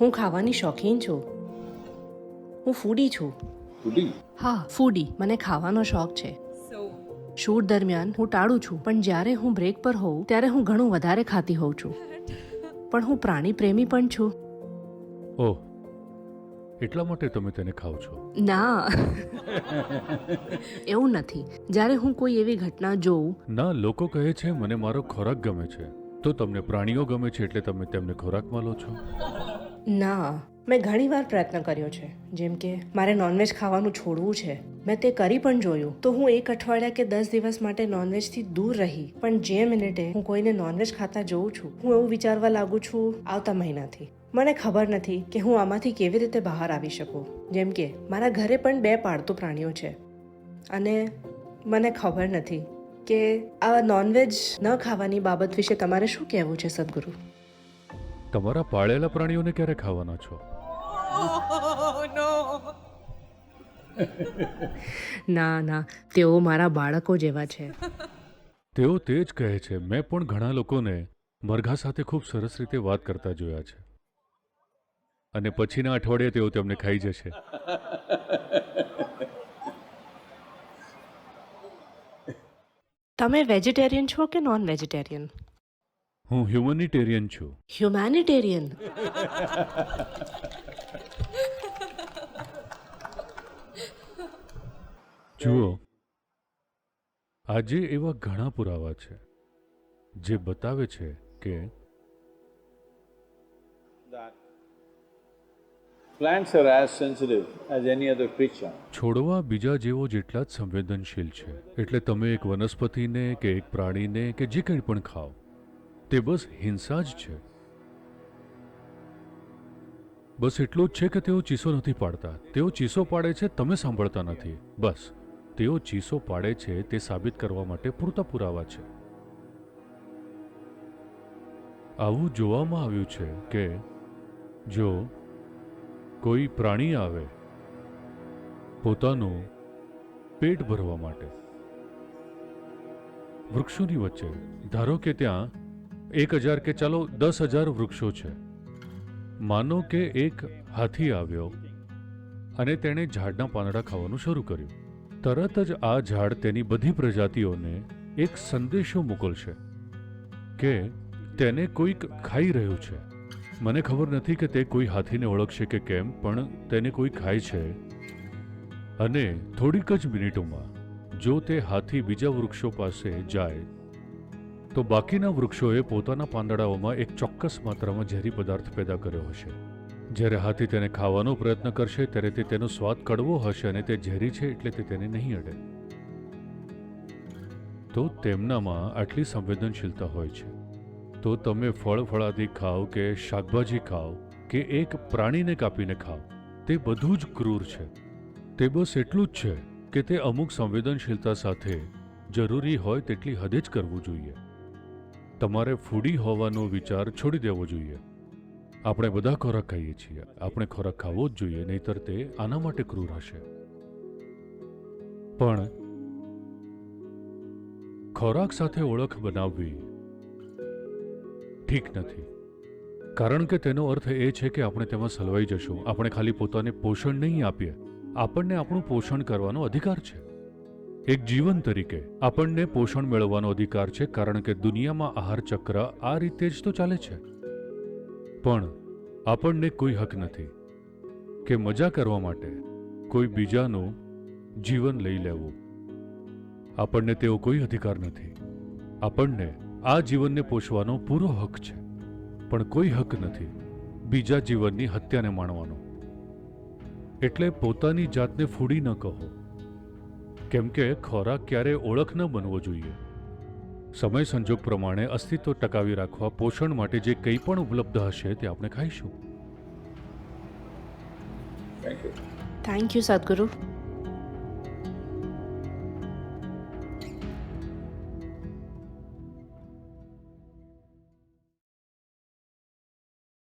હું ખાવાની શોખીન છું. હું ફૂડી છું. ફૂડી? હા ફૂડી. મને ખાવાનો શોખ છે. શૂટ દરમિયાન હું ટાળું છું પણ જ્યારે હું બ્રેક પર હોઉં ત્યારે હું ઘણું વધારે ખાતી હોઉં છું. પણ હું પ્રાણી પ્રેમી પણ છું. ઓહ એટલા માટે તમે તેને ખાઓ છો? ના. એવું નથી. જ્યારે હું કોઈ એવી ઘટના જોઉં ના લોકો કહે છે મને મારો ખોરાક ગમે છે. તો તમને પ્રાણીઓ ગમે છે એટલે તમે તેમને ખોરાકમાં લો છો? ના, મેં ઘણી વાર પ્રયત્ન કર્યો છે. જેમ કે, મારે નોનવેજ ખાવાનું છોડવું છે. મેં તે કરી પણ જોયું. તો હું એક અઠવાડિયા કે દસ દિવસ માટે નોનવેજથી દૂર રહી. પણ જે મિનિટે હું કોઈને નોનવેજ ખાતા જોઉં છું, હું એવું વિચારવા લાગુ છું, આવતા મહિનાથી. મને ખબર નથી કે હું આમાંથી કેવી રીતે બહાર આવી શકું. જેમ કે, મારા ઘરે પણ બે પાળતુ પ્રાણીઓ છે. અને મને ખબર નથી કે આ નોનવેજ ન ખાવાની બાબત વિશે તમારે શું કહેવું છે, સદગુરુ? તમારા પાળેલા પ્રાણીઓને ક્યારે ખાવાના છો? ના. ના તેઓ મારા બાળકો જેવા છે. તેઓ તે જ કહે છે મેં પણ ઘણા લોકોને મરઘા સાથે ખૂબ સરસ રીતે વાત કરતા જોયા છે. અને પછીના અઠવાડિયે તેઓ તેમને ખાઈ જશે. તમે વેજીટેરિયન છો કે નોન વેજીટેરિયન હું હ્યુમનિટેરિયન છું. હ્યુમેનિટેરિયન જુઓ આજે એવા ઘણા પુરાવા છે જે બતાવે છે કે plants are as sensitive as any other creature. છોડવા બીજા જેવો જેટલા જ સંવેદનશીલ છે. એટલે તમે એક વનસ્પતિને કે એક પ્રાણીને કે જે કંઈ પણ ખાઓ તે બસ હિંસા જ છે. બસ એટલું જ છે કે તેઓ ચીસો નથી પાડતા. તેઓ ચીસો પાડે છે, તમે સાંભળતા નથી. બસ, તેઓ ચીસો પાડે છે, તે સાબિત કરવા માટે પૂરતા પુરાવા છે. આવું જોવામાં આવ્યું છે કે, જો કોઈ પ્રાણી આવે પોતાનું પેટ ભરવા માટે, વૃક્ષોની વચ્ચે, ધારો કે ત્યાં એક હજાર કે ચાલો દસ હજાર વૃક્ષો છે. માનો કે એક હાથી આવ્યો અને તેણે ઝાડના પાંદડા ખાવાનું શરૂ કર્યું. તરત જ આ ઝાડ તેની બધી પ્રજાતિઓને એક સંદેશો મોકલશે કે તેને કોઈક ખાઈ રહ્યું છે. મને ખબર નથી કે તે કોઈ હાથીને ઓળખશે કે કેમ, પણ તેને કોઈ ખાય છે. અને થોડીક જ મિનિટોમાં જો તે હાથી બીજા વૃક્ષો પાસે જાય તો બાકીના વૃક્ષોએ પોતાના પાંદડાઓમાં એક ચોક્કસ માત્રામાં ઝેરી પદાર્થ પેદા કર્યો હશે. જ્યારે હાથી તેને ખાવાનો પ્રયત્ન કરશે, ત્યારે તે તેનો સ્વાદ કડવો હશે અને તે ઝેરી છે એટલે તે તેને નહીં અડે. તો તેમનામાં આટલી સંવેદનશીલતા હોય છે. તો તમે ફળ ફળાદી ખાઓ કે શાકભાજી ખાઓ કે એક પ્રાણીને કાપીને ખાઓ, તે બધું જ ક્રૂર છે. તે બસ એટલું જ છે કે તે અમુક સંવેદનશીલતા સાથે જરૂરી હોય તેટલી હદે જ કરવું જોઈએ. તમારે ફૂડી હોવાનો વિચાર છોડી દેવો જોઈએ. આપણે બધા ખોરાક ખાઈએ છીએ. આપણે ખોરાક ખાવો જ જોઈએ, નહીતર તે આના માટે ક્રૂર હશે. પણ ખોરાક સાથે ઓળખ બનાવવી ઠીક નથી. કારણ કે તેનો અર્થ એ છે કે આપણે તેમાં સલવાઈ જશું. આપણે ખાલી પોતાને પોષણ નહીં આપીએ. આપણને આપણું પોષણ કરવાનો અધિકાર છે. એક જીવન તરીકે આપણને પોષણ મેળવવાનો અધિકાર છે, કારણ કે દુનિયામાં આહાર ચક્ર આ રીતે જ તો ચાલે છે. પણ આપણને કોઈ હક નથી કે મજા કરવા માટે કોઈ બીજાનું જીવન લઈ લેવું. આપણને તેવો કોઈ અધિકાર નથી. આપણને આ જીવનને પોષવાનો પૂરો હક છે. પણ કોઈ હક નથી બીજા જીવનની હત્યાને માણવાનો. એટલે પોતાની જાતને ફૂડી ન કહો. કેમ કે ખોરાક ક્યારે ઓળખ ન બનવો જોઈએ. સમય સંજોગ પ્રમાણે અસ્તિત્વ ટકાવી રાખવા પોષણ માટે જે કંઈ પણ ઉપલબ્ધ હશે તે આપણે ખાઈશું. થેન્ક યુ સદગુરુ